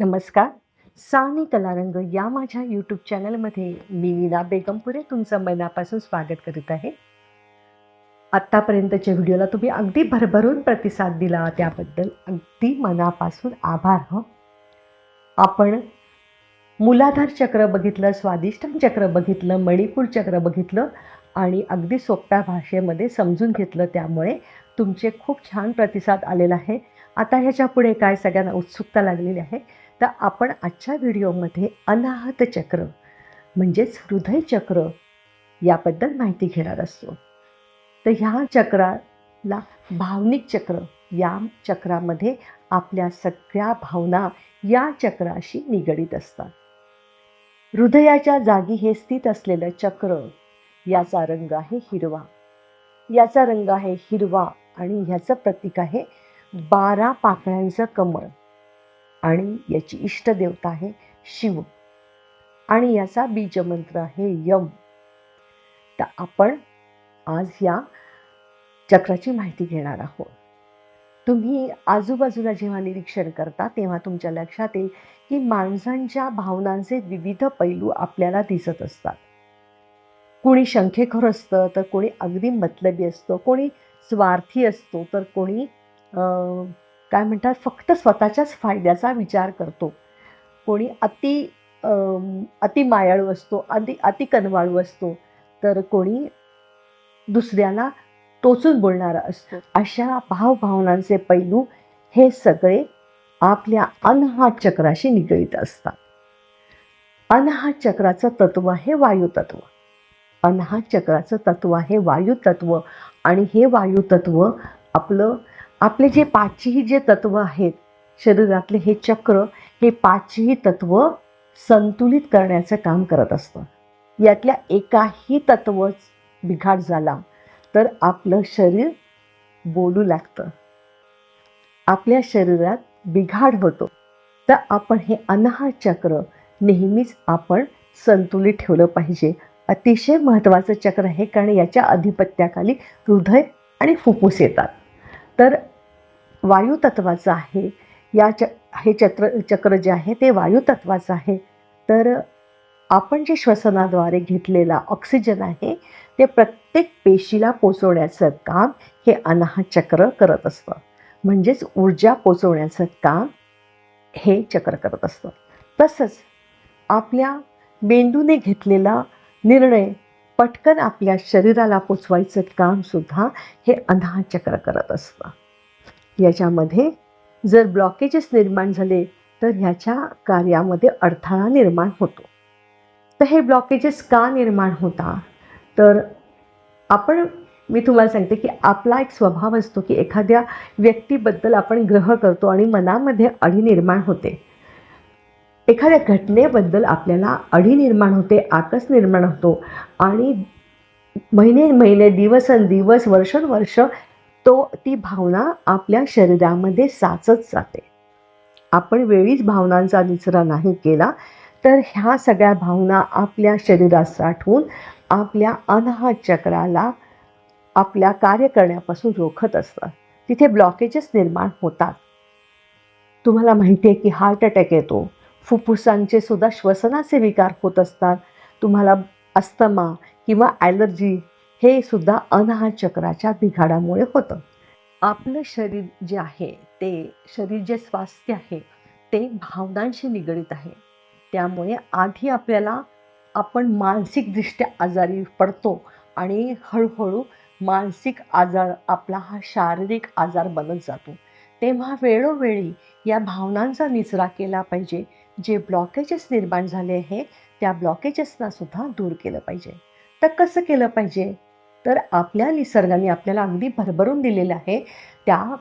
नमस्कार. सानी कलारंग या माझ्या यूट्यूब चॅनलमध्ये मी नीना बेगमपुरे तुमचं मनापासून स्वागत करीत आहे. आत्तापर्यंतच्या व्हिडिओला तुम्ही अगदी भरभरून प्रतिसाद दिला त्याबद्दल अगदी मनापासून आभार हो. आपण मुलाधार चक्र बघितलं स्वादिष्टम चक्र बघितलं मणिपूर चक्र बघितलं आणि अगदी सोप्या भाषेमध्ये समजून घेतलं त्यामुळे तुमचे खूप छान प्रतिसाद आलेला आहे. आता ह्याच्या पुढे काय सगळ्यांना उत्सुकता लागलेली आहे तर आपण आजच्या व्हिडिओमध्ये अनाहत चक्र म्हणजेच हृदय चक्र याबद्दल माहिती घेणार असतो. तर ह्या चक्राला भावनिक चक्र या चक्रामध्ये आपल्या सगळ्या भावना या चक्राशी निगडीत असतात. हृदयाच्या जागी हे स्थित असलेलं चक्र याचा रंग आहे हिरवा. याचा रंग आहे हिरवा आणि ह्याचं प्रतीक आहे बारा पाकळ्यांचं कमळ. आणि याची इष्टदेवता आहे शिव. आणि याचा बीजमंत्र आहे यम. तर आपण आज या चक्राची माहिती घेणार आहोत. तुम्ही आजूबाजूला जेव्हा निरीक्षण करता तेव्हा तुमच्या लक्षात येईल की माणसांच्या भावनांचे विविध पैलू आपल्याला दिसत असतात. कोणी शंखेखोर असतं तर कोणी अगदी मतलबी असतं कोणी स्वार्थी असतो तर कोणी अं, काय म्हणतात फक्त स्वतःच्याच फायद्याचा विचार करतो. कोणी अति अति मायाळू असतो अति अति कनवाळू असतो तर कोणी दुसऱ्याला टोचून बोलणारा असतो. अशा भावभावनांचे पैलू हे सगळे आपल्या अनहात चक्राशी निगडीत असतात. अनहात चक्राचं तत्व आहे वायुतत्व. अनहात चक्राचं तत्व आहे वायुतत्व आणि हे वायुतत्व आपलं आपले जे पाचही जे तत्व आहेत शरीरातले हे चक्र हे पाचही तत्व संतुलित करण्याचं काम करत असतं. यातल्या एकाही तत्वच बिघाड झाला तर आपलं शरीर बोलू लागतं. आपल्या शरीरात बिघाड होतो. तर आपण हे अनाहत चक्र नेहमीच आपण संतुलित ठेवलं पाहिजे. अतिशय महत्त्वाचं चक्र आहे कारण याच्या अधिपत्याखाली हृदय आणि फुफ्फुस येतात. तर वायुतत्वाचं आहे. या च हे चक्र चक्र जे आहे ते वायुतत्वाचं आहे. तर आपण जे श्वसनाद्वारे घेतलेला ऑक्सिजन आहे ते प्रत्येक पेशीला पोचवण्याचं काम हे अनाहत चक्र करत असतं. म्हणजेच ऊर्जा पोचवण्याचं काम हे चक्र करत असतं. तसंच आपल्या मेंदूने घेतलेला निर्णय पटकन आपल्या शरीराला पोचवायचं कामसुद्धा हे अनाहत चक्र करत असतं. याच्यामध्ये जर ब्लॉकेजेस निर्माण झाले तर ह्याच्या कार्यामध्ये अडथळा निर्माण होतो. तर हे ब्लॉकेजेस का निर्माण होता तर आपण मी तुम्हाला सांगते की आपला एक स्वभाव असतो की एखाद्या व्यक्तीबद्दल आपण ग्रह करतो आणि मनामध्ये अडी निर्माण होते. एखाद्या घटनेबद्दल आपल्याला अडी निर्माण होते आकस निर्माण होतो आणि महिने महिने दिवसेंदिवस वर्षानुवर्ष तो ती भावना आपल्या शरीरामध्ये साचत जाते. आपण वेळीच भावनांचा निचरा नाही केला तर ह्या सगळ्या भावना आपल्या शरीरात साठवून आपल्या अनाहत चक्राला आपल्या कार्य करण्यापासून रोखत असतात. तिथे ब्लॉकेजेस निर्माण होतात. तुम्हाला माहिती आहे की हार्ट अटॅक येतो. फुफ्फुसांचे सुद्धा श्वसनाचे विकार होत असतात. तुम्हाला अस्थमा किंवा ॲलर्जी हे सुद्धा अनाहत चक्राच्या बिघाडामुळे होतं. आपलं शरीर जे आहे ते शरीर जे स्वास्थ्य आहे ते भावनांशी निगडीत आहे. त्यामुळे आधी आपल्याला आपण मानसिकदृष्ट्या आजारी पडतो आणि हळूहळू मानसिक आजार आपला हा शारीरिक आजार बनत जातो. तेव्हा वेळोवेळी या भावनांचा निचरा केला पाहिजे. जे ब्लॉकेजेस निर्माण झाले आहे त्या ब्लॉकेजेसना सुद्धा दूर केलं पाहिजे. तर कसं केलं पाहिजे? तर आपल्या निसर्गाने आपल्याला अगदी भरभरून दिलेलं आहे त्या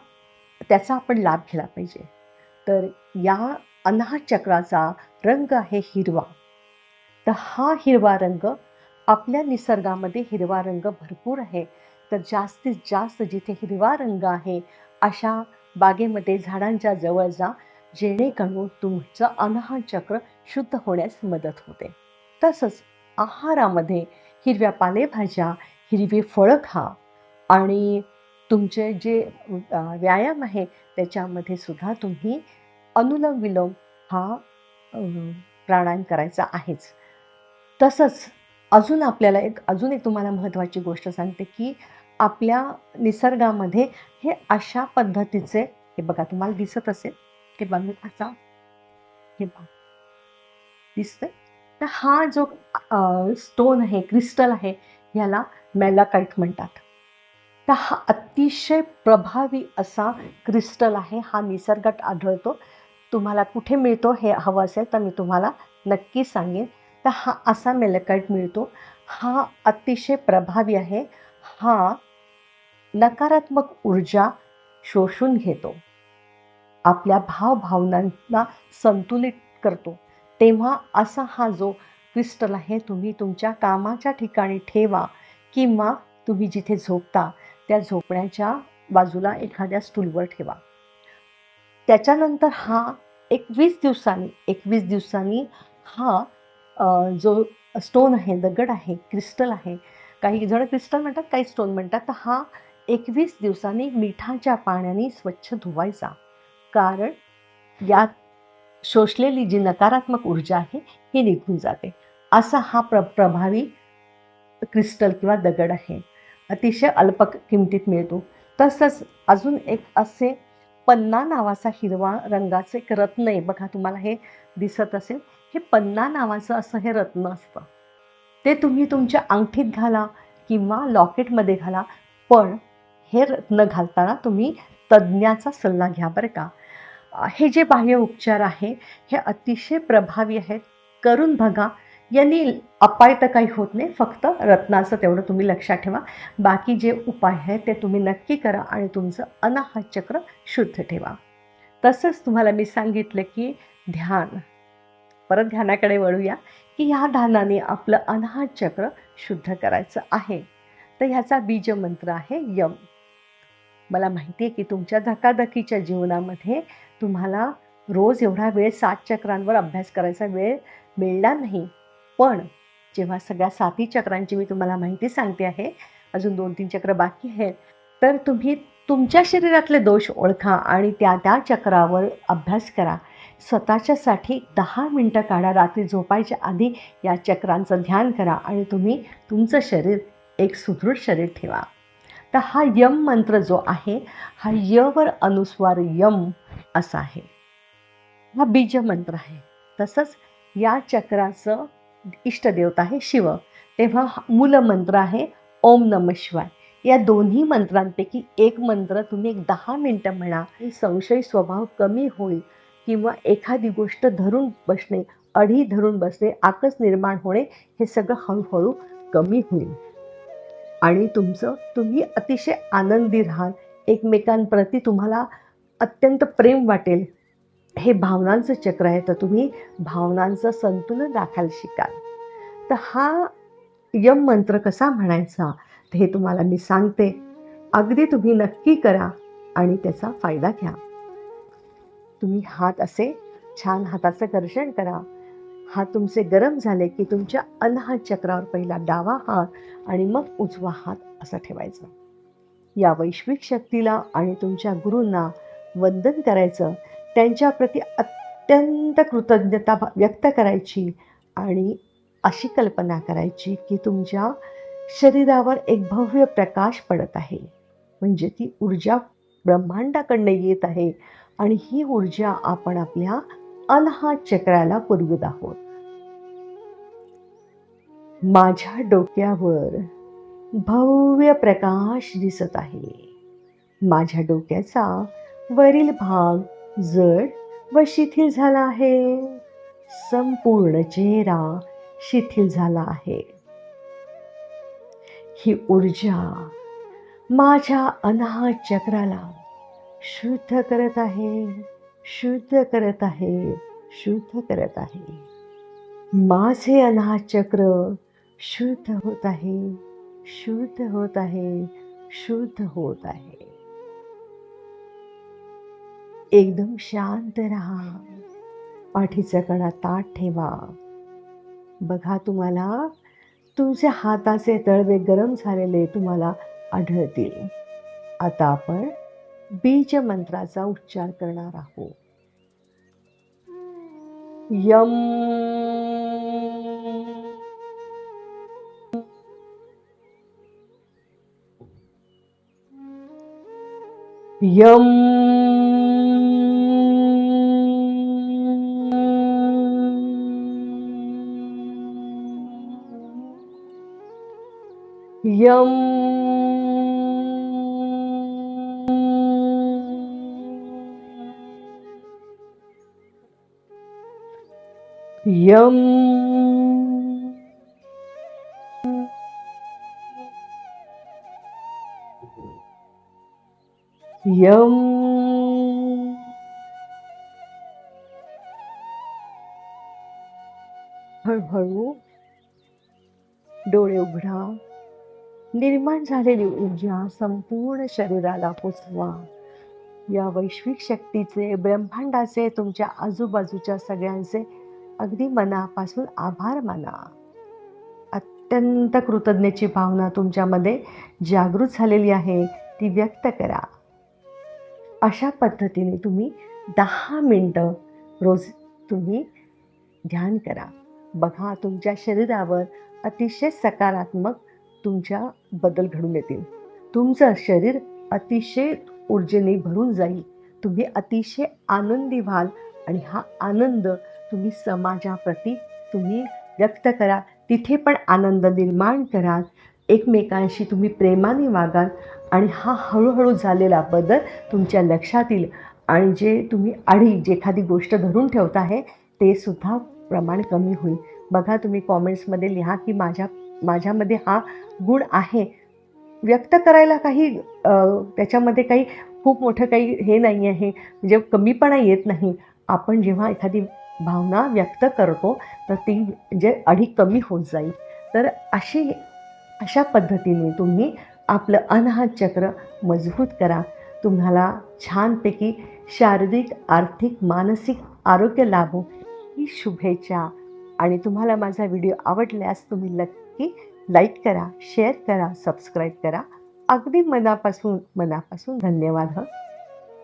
त्याचा आपण लाभ घ्यायला पाहिजे. तर या अनाहत चक्राचा रंग आहे हिरवा. तर हा हिरवा रंग आपल्या निसर्गामध्ये हिरवा रंग भरपूर आहे. तर जास्तीत जास्त जिथे हिरवा रंग आहे अशा बागेमध्ये झाडांच्या जवळ जा जेणेकरून तुमचं अनाहत चक्र शुद्ध होण्यास मदत होते. तसंच आहारामध्ये हिरव्या पालेभाज्या हिरवी फळं खा. आणि तुमचे जे व्यायाम आहे त्याच्यामध्ये सुद्धा तुम्ही अनुलोम विलोम हा प्राणायाम करायचा आहेच. तसंच अजून आपल्याला एक अजून एक तुम्हाला महत्त्वाची गोष्ट सांगते की आपल्या निसर्गामध्ये हे अशा पद्धतीचे हे बघा तुम्हाला दिसत असेल हे बघा असा हे बघा दिसतंय? तर हा जो स्टोन आहे क्रिस्टल आहे ह्याला मेलाकाईट म्हणतात. तर हा अतिशय प्रभावी असा क्रिस्टल आहे. हा निसर्गात आढळतो. तुम्हाला कुठे मिळतो हे हवं असेल तर मी तुम्हाला नक्की सांगेन. तर हा असा मेलकाईट मिळतो. हा अतिशय प्रभावी आहे. हा नकारात्मक ऊर्जा शोषून घेतो. आपल्या भावभावनांना संतुलित करतो. तेव्हा असा हा जो क्रिस्टल आहे तुम्ही तुमच्या कामाच्या ठिकाणी ठेवा किंवा तुम्ही जिथे झोपता त्या झोपण्याच्या बाजूला एखाद्या स्टूलवर ठेवा. त्याच्यानंतर हा एकवीस दिवसांनी एकवीस दिवसांनी हा जो स्टोन आहे दगड आहे क्रिस्टल आहे काही जण क्रिस्टल म्हणतात काही स्टोन म्हणतात तर हा एकवीस दिवसांनी मिठाच्या पाण्याने स्वच्छ धुवायचा. कारण यात शोषलेली जी नकारात्मक ऊर्जा आहे ही निघून जाते. असा हा प्र प्रभावी क्रिस्टल किंवा दगड आहे. अतिशय अल्प किमतीत मिळतो. तसंच अजून एक असे पन्ना नावाचा हिरवा रंगाचं एक रत्न आहे. बघा तुम्हाला हे दिसत असेल. हे पन्ना नावाचं असं हे रत्न असतं. ते तुम्ही तुमच्या अंगठीत घाला किंवा लॉकेटमध्ये घाला. पण हे रत्न घालताना तुम्ही तज्ज्ञाचा सल्ला घ्या बरं का. हे जे बाह्य उपचार आहे हे अतिशय प्रभावी आहेत. करून बघा. यांनी अपाय तर काही होत नाही फक्त रत्नाचं तेवढं तुम्ही लक्षात ठेवा. बाकी जे उपाय आहेत ते तुम्ही नक्की करा आणि तुमचं अनाहत चक्र शुद्ध ठेवा. तसंच तुम्हाला मी सांगितलं की ध्यान. परत ध्यानाकडे वळूया की ह्या ध्यानाने आपलं अनाहत चक्र शुद्ध करायचं आहे. तर ह्याचा बीजमंत्र आहे यम. मला माहिती आहे की तुमच्या धकाधकीच्या जीवनामध्ये तुम्हाला रोज एवढा वेळ सात चक्रांवर अभ्यास करायचा वेळ मिळणार नाही. पण जेव्हा सगळ्या साती चक्रांची मी तुम्हाला माहिती सांगते आहे अजून दोन तीन चक्र बाकी आहेत तर तुम्ही तुमच्या शरीरातले दोष ओळखा आणि त्या त्या चक्रावर अभ्यास करा. स्वतःच्यासाठी दहा मिनटं काढा रात्री झोपायच्या आधी या चक्रांचं ध्यान करा आणि तुम्ही तुमचं शरीर एक सुदृढ शरीर ठेवा. तर हा यम मंत्र जो आहे हा यवर अनुस्वार यम असा आहे. हा बीज मंत्र आहे. तसंच या चक्राचं इष्टदेवता आहे शिव. तेव्हा मूलमंत्र आहे ओम नम शिवाय. या दोन्ही मंत्रांपैकी एक मंत्र तुम्ही एक दहा मिनटं म्हणा संशय स्वभाव कमी होईल किंवा एखादी गोष्ट धरून बसणे अढी धरून बसणे आकस निर्माण होणे हे सगळं हळूहळू कमी होईल. आणि तुमचं तुम्ही अतिशय आनंदी राहाल. एकमेकांप्रती तुम्हाला अत्यंत प्रेम वाटेल. हे भावनांचं चक्र आहे तर तुम्ही भावनांचं संतुलन राखायला शिकाल. तर हा यम मंत्र कसा म्हणायचा हे तुम्हाला मी सांगते. अगदी तुम्ही नक्की करा आणि त्याचा फायदा घ्या. तुम्ही हात असे छान हाताचं घर्षण करा. हात तुमचे गरम झाले की तुमच्या अनाहत चक्रावर पहिला डावा हात आणि मग उजवा हात असा ठेवायचा. या वैश्विक शक्तीला आणि तुमच्या गुरूंना वंदन करायचं त्यांच्याप्रती अत्यंत कृतज्ञता भा- व्यक्त करायची आणि अशी कल्पना करायची की तुमच्या शरीरावर एक भव्य प्रकाश पडत आहे. म्हणजे ती ऊर्जा ब्रह्मांडाकडनं येत आहे आणि ही ऊर्जा आपण आपल्या अनहा चक्राला पुरवित आहोत. माझ्या डोक्यावर भव्य प्रकाश दिसत आहे. माझ्या डोक्याचा वरील भाग जड व शिथिल झाला आहे. संपूर्ण चेहरा शिथिल झाला आहे. ही ऊर्जा माझ्या अनाहत चक्राला शुद्ध करत आहे शुद्ध करत आहे शुद्ध करत आहे. माझे अनाहत चक्र शुद्ध होत आहे शुद्ध होत आहे शुद्ध होत आहे. एकदम शांत राहा. पाठीचा कडा ताट ठेवा. बघा तुम्हाला तुमच्या हाताचे तळवे गरम झालेले तुम्हाला आढळतील. आता आपण बीज मंत्राचा उच्चार करणार आहोत. यम. यम. यम। यम। यम। हळूहळू डोळे उघडा. निर्माण झालेली ऊर्जा संपूर्ण शरीराला पोचवा. या वैश्विक शक्तीचे ब्रह्मांडाचे तुमच्या आजूबाजूच्या सगळ्यांचे अगदी मनापासून आभार माना. अत्यंत कृतज्ञतेची भावना तुमच्यामध्ये जागृत झालेली आहे ती व्यक्त करा. अशा पद्धतीने तुम्ही दहा मिनटं रोज तुम्ही ध्यान करा. बघा तुमच्या शरीरावर अतिशय सकारात्मक तुमच्या बदल घडून येतील. तुमचं शरीर अतिशय ऊर्जेने भरून जाईल. तुम्ही अतिशय आनंदी व्हाल आणि हा आनंद तुम्ही समाजाप्रती तुम्ही व्यक्त करा. तिथे पण आनंद निर्माण कराल एकमेकांशी तुम्ही प्रेमाने वागाल आणि हा हळूहळू झालेला बदल तुमच्या लक्षात येईल आणि जे तुम्ही आढी जे एखादी गोष्ट धरून ठेवत आहे ते सुद्धा प्रमाण कमी होईल. बघा तुम्ही कॉमेंट्समध्ये लिहा की माझ्या माझ्यामध्ये हा गुण आहे. व्यक्त करायला काही त्याच्यामध्ये काही खूप मोठं काही हे नाही आहे. म्हणजे कमीपणा येत नाही. आपण जेव्हा एखादी भावना व्यक्त करतो तर ती म्हणजे अधिक कमी होत जाईल. तर अशी अशा पद्धतीने तुम्ही आपलं अनाहत चक्र मजबूत करा. तुम्हाला छानपैकी शारीरिक आर्थिक मानसिक आरोग्य लाभो. ही शुभेच्छा. आणि तुम्हाला माझा व्हिडिओ आवडल्यास तुम्ही नक्की लाईक करा शेअर करा सबस्क्राईब करा. अगदी मनापासून मनापासून धन्यवाद. हं